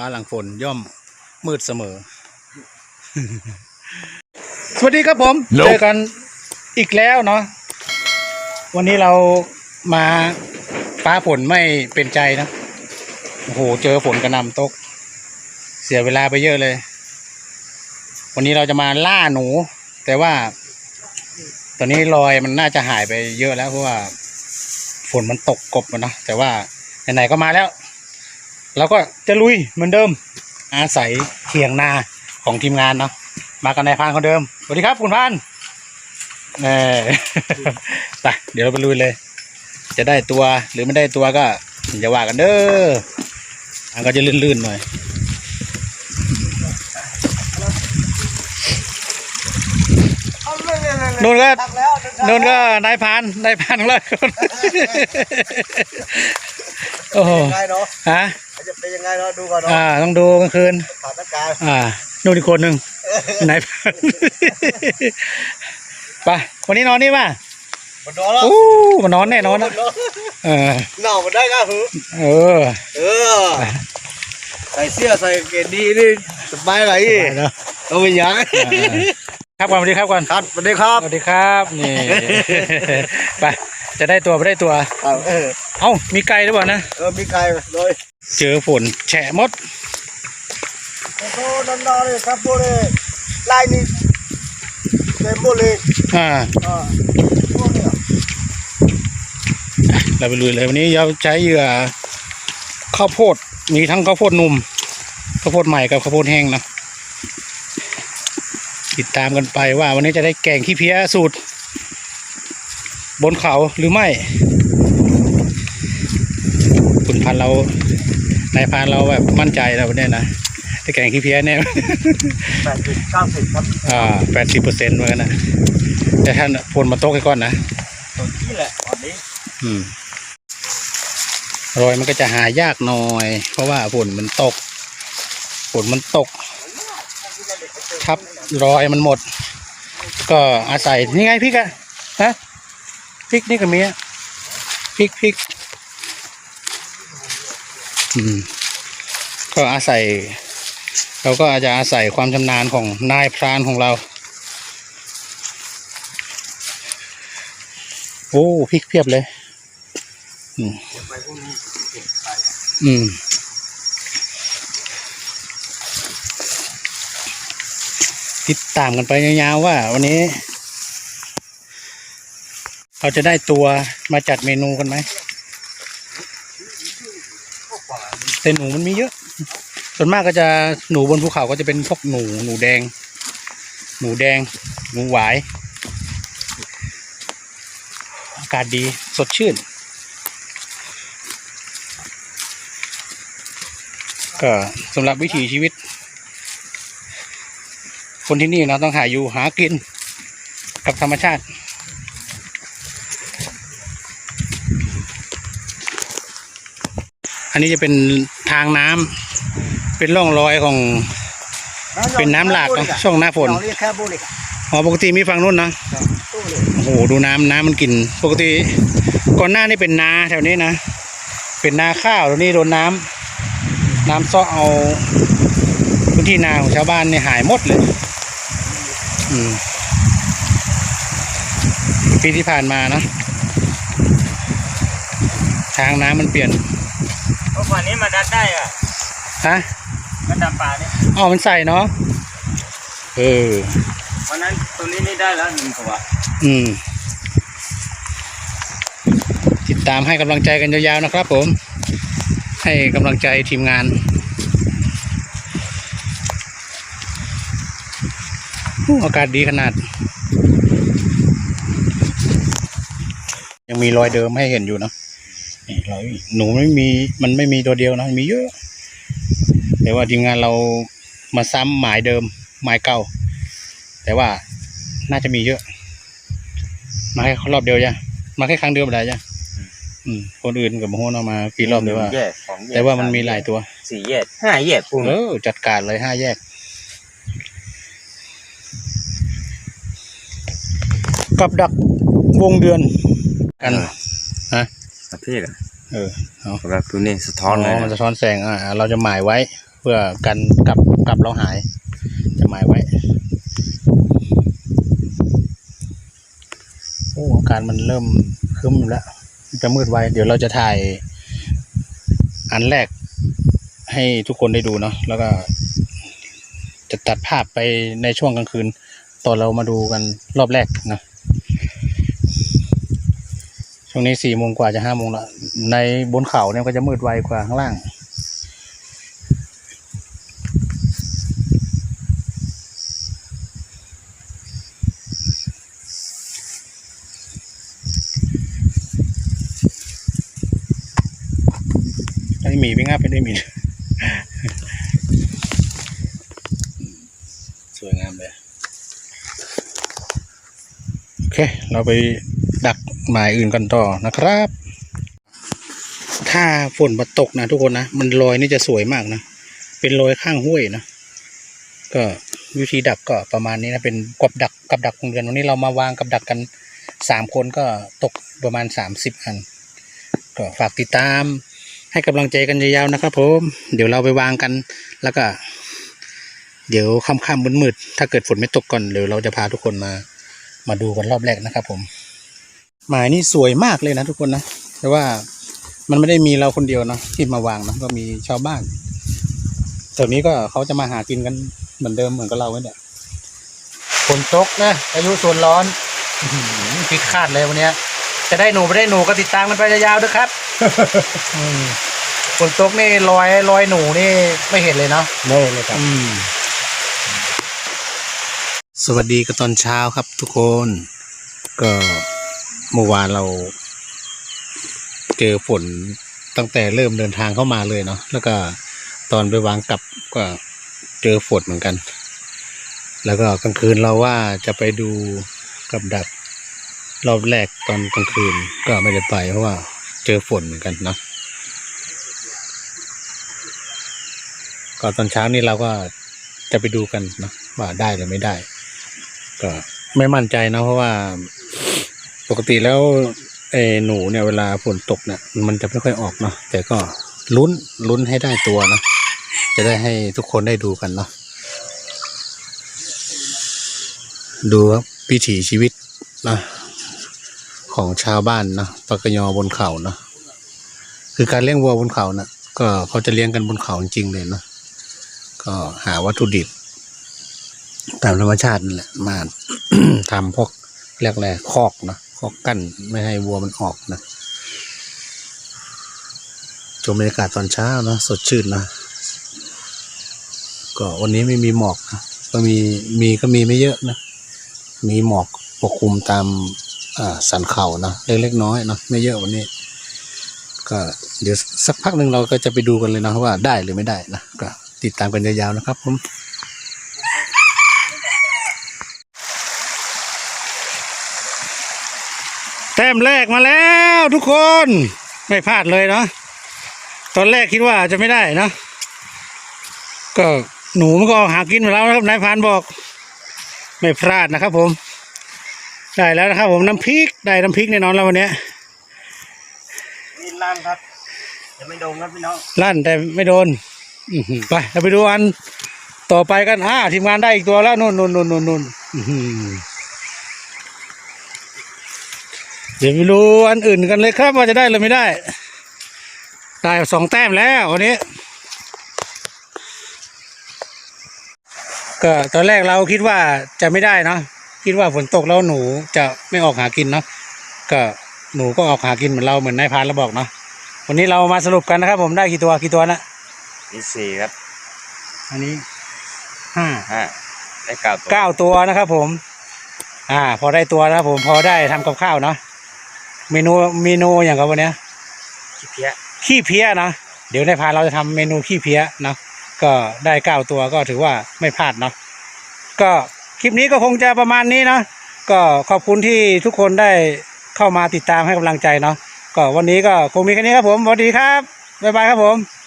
ฟ้าหลังฝนย่อมมืดเสมอ สวัสดีครับผม Nope เจอกันอีกแล้วเนาะวันนี้เรามาฟ้าฝนไม่เป็นใจนะโอ้โหเจอฝนกระหนำตก เสียเวลาไปเยอะเลย วันนี้เราจะมาล่าหนู แต่ว่า ตอนนี้รอยมันน่าจะหายไปเยอะแล้วเพราะว่าฝนมันตกกบอะเนาะแต่ว่าไหนๆก็มาแล้ว เราก็จะลุยเหมือนเดิม อาศัยเถียงนาของทีมงานเนาะมากันในายพรานคนเดิมสวัสดีครับคุณพานเออไปเดี๋ยวเราไปลุยเลย จะได้ตัวหรือไม่ได้ตัวก็อย่าว่ากันเด้ออันก็จะลื่นๆหน่อยนู่นก็นู่นก็นายพรานนายพรานของเราคนโอ้โหยังไงเนาะฮะ จะเป็นยังไงเนาะดูก่อนเนาะอ่าต้องดูกลางคืนสถานการณ์อ่านู่นอีกคนหนึ่งไหนไปวันนี้นอนนี่ป่ะมันนอนแล้วอู้มานอนแน่นอนนะเออหนาวมันได้ก็หือเออ เออ ใส่เสื้อใส่กางเกงดีนี่สบายไหลสบายเนอะเอาไปยังครับก่อนสวัสดีครับก่อนครับสวัสดีครับสวัสดีครับนี่ไป จะได้ตัวไม่ได้ตัว เอาเออเอ้า มีไก่หรือเปล่านะ เออมีไก่เลยเจอฝนแฉะมด โอ้โหนอนนอนเลยครับโบเลยไล่นี่เต็มโบเลยอ่า อ่าพวกเนี้ยเราไปลุยเลยวันนี้เราใช้เหยื่อข้าวโพดมีทั้งข้าวโพดหนุ่มข้าวโพดใหม่กับข้าวโพดแห้งเนอะติดตามกันไปว่าวันนี้จะได้แกงขี้เพี้ยสูตร บนเขาหรือไม่ คุณพันเรานายพรานเราแบบมั่นใจแล้ววันนี้นะได้แกงขี้เพี้ยแน่แปดสิบเก้าสิบครับอ่าแปดสิบเปอร์เซ็นต์เหมือนกันนะแต่ท่านฝนมาตกให้ก่อนนะตัวนี้แหละตอนนี้ อืมรอยมันก็จะหายากหน่อย เพราะว่าฝนมันตกฝนมันตก ทับรอยมันหมด ก็อาศัยนี่ไงพริกอะฮะ พริกนี่ก็มีอะพริกพริกก็อาศัย เราก็อาจจะอาศัยความชำนาญของนายพรานของเรา โอ้พริกเพียบเลย อืมอืมติดตามกันไปยาวๆว่า วันนี้ เราจะได้ตัวมาจัดเมนูกันไหมแต่หนูมันมีเยอะ ส่วนมากก็จะหนูบนภูเขาก็จะเป็นพวกหนูหนูแดง หนูแดง หนูหวาย อากาศดีสดชื่น ก็สำหรับวิถีชีวิต คนที่นี่เนาะต้องหาอยู่หากิน กับธรรมชาติ นนี้จะเป็นทางน้ำเป็นร่องรอยของ เป็นน้ำหลากเนอะช่วงหน้าฝนเราเรียกแค่โบเลยครับอ๋อปกติมีฝั่งนู้นนะโอ้โหดูน้ำน้ำมันกิน ปกติ ก่อนหน้านี่เป็นนาแถวนี้นะเป็นนาข้าวแล้วนี่โดนน้ำน้ำซ้อเอาพื้นที่นาของชาวบ้านเนี่ยหายหมดเลย อืมปีที่ผ่านมานะทางน้ำมันเปลี่ยน เมื่อวานนี้มาดัดได้อะฮะมาดับปลาเนี่ยอ๋อมันใส่เนาะเออวันนั้นตัวนี้นี่ได้แล้วหนึ่งตัวอืม ติดตามให้กำลังใจกันยาวๆนะครับผม ให้กำลังใจทีมงานอู้อากาศดีขนาด ยังมีรอยเดิมให้เห็นอยู่เนอะ นี่รอยหนูไม่มีมันไม่มีตัวเดียวนะมีเยอะ แต่ว่าทีมงานเรามาซ้ำหมายเดิมหมายเก่า แต่ว่าน่าจะมีเยอะ มาแค่รอบเดียวจ้ะมาแค่ครั้งเดียวไม่ได้จ้ะอืมคนอื่นกับโมโหเอามากี่รอบเลยว่า แยกสองแยกแต่ว่ามันมีหลายตัว สี่แยกห้าแยกคุณเออจัดการเลยห้าแยก กับดักวงเดือนกัน ประเภทอะเออเอาสำหรับตัวนี้สะท้อนเลยมันนะสะท้อนแสงอ่าเราจะหมายไว้เวพื่อกันกลับกลับเราหาย จะหมายไว้โอ้อาการมันเริ่มครึ้มแล้วจะมืดไวเดี๋ยวเราจะถ่าย อันแรกให้ทุกคนได้ดูเนาะแล้วก็ จะตัดภาพไปในช่วงกลางคืน ตอนเรามาดูกันรอบแรกนะ ช่วงนี้สี่โมงกว่าจะห้าโมงละในบนเขาเนี่ยก็จะมืดไวกว่าข้างล่างไอ้หมีวิ่งงับไปได้หมีสวยงามเลย โอเค เราไปดัก หมายอื่นกันต่อนะครับ ถ้าฝนมาตกนะทุกคนนะ มันลอยนี่จะสวยมากนะ เป็นรอยข้างห้วยนะ ก็วิธีดักก็ประมาณนี้นะ เป็นกับดักกับดักของเดือนวันนี้เรามาวางกับดักกันสามคนก็ตกประมาณสามสิบอัน ก็ฝากติดตาม ให้กำลังใจกันยาวๆนะครับ ผม เดี๋ยวเราไปวางกันแล้วก็ เดี๋ยวค่ำๆมืดๆถ้าเกิดฝนไม่ตกก่อนเดี๋ยวเราจะพาทุกคนมามาดูกันรอบแรกนะครับผม หมายนี่สวยมากเลยนะทุกคนนะ แต่ว่ามันไม่ได้มีเราคนเดียวเนอะที่มาวางนะก็มีชาวบ้านแถวนี้ก็เขาจะมาหากินกันเหมือนเดิมเหมือนกับเราเนี่ยฝนตกนะอายุส่วนร้อนอื้อหือพลิกคาดเลยวันเนี้ยจะได้หนูไม่ได้หนูก็ติดตามกันไปยาวๆด้วยครับอืมฝนตกนี่รอยรอยหนูนี่ไม่เห็นเลยเนาะเน่เลยครับอืมสวัสดีกันตอนเช้าครับทุกคนก็ เมื่อวานเราเจอฝนตั้งแต่เริ่มเดินทางเข้ามาเลยเนาะแล้วก็ตอนไปวางกลับก็เจอฝนเหมือนกัน แล้วก็กลางคืนเราว่าจะไปดูกับดักรอบแรกตอนกลางคืนก็ไม่ได้ไปเพราะว่าเจอฝนเหมือนกันเนาะก็ตอนเช้านี้เราก็จะไปดูกันเนะว่าได้หรือไม่ได้ ก็ไม่มั่นใจนะเพราะว่า กติแล้วไอ้หนูเนี่ยเวลาฝนตกเนี่ยมันจะไม่ค่อยออกเนาะแต่ก็ลุ้นลุ้นให้ได้ตัวเนาะจะได้ให้ทุกคนได้ดูกันเนาะดูครับวิถีชีวิตนะของชาวบ้านนะปากกยอบนเขาเนาะคือการเลี้ยงวัวบนเขาน่ะก็เขาจะเลี้ยงกันบนเขาจริงเลยเนาะก็หาวัตถุดิบ ตามธรรมชาตินั่นแหละมาทำพวกเรียกอะไรคอกนะ คอกั้นไม่ให้วัวมันออกนะชมบรรยากาศตอนเช้านะสดชื่นนะก็วันนี้ไม่มีหมอกนะก็มีมีก็มีไม่เยอะนะ มีหมอกปกคลุมตามอ่าสันเขานะเล็กๆน้อยนะไม่เยอะวันนี้ ก็เดี๋ยวสักพักหนึ่งเราก็จะไปดูกันเลยนะว่าได้หรือไม่ได้นะก็ติดตามกันยาวๆนะครับผม แต้มแรกมาแล้วทุกคนไม่พลาดเลยเนาะตอนแรกคิดว่าจะไม่ได้เนาะก็หนูมันก็ออกหากินมาแล้วนะครับนายพรานบอก ไม่พลาดนะครับ ผม ได้แล้วนะครับ ผมน้ำพริกได้น้ำพริกแน่นอนแล้ววันเนี้ยนี่ลั่นครับจะไม่โดนครับพี่น้องลั่นแต่ไม่โดนอื้อหือไปเราไปดูอันต่อไปกันอ่าทีมงานได้อีกตัวแล้วนู่นนู่นนู่นนู่นนู่นอื้อหือ เดี๋ยวไปดูอันอื่นกันเลยครับ ว่าจะได้หรือไม่ได้ ได้สองแต้มแล้ววันนี้ ก็ตอนแรกเราคิดว่าจะไม่ได้เนาะคิดว่าฝนตกแล้วหนูจะไม่ออกหากินเนาะก็หนูก็ออกหากินเหมือนเราเหมือนนายพรานเราบอกเนาะวันนี้เรามาสรุปกันนะครับ ผมได้กี่ตัวกี่ตัวนะนี่สี่ครับ อันนี้ห้าห้าได้เก้าตัวเก้าตัวนะครับผม อ่า พอได้ตัวนะครับผมพอได้ทำกับข้าวเนาะ เมนูเมนูอย่างกับวันเนี้ยขี้เพี้ยขี้เพี้ยเนาะเดี๋ยวในพานเราจะทำเมนูขี้เพี้ยเนาะก็ได้เก้าตัวก็ถือว่าไม่พลาดเนาะก็คลิปนี้ก็คงจะประมาณนี้เนาะก็ขอบคุณที่ทุกคนได้เข้ามาติดตามให้กำลังใจเนาะก็วันนี้ก็คงมีแค่นี้ครับผมสวัสดีครับบ๊ายบายครับผม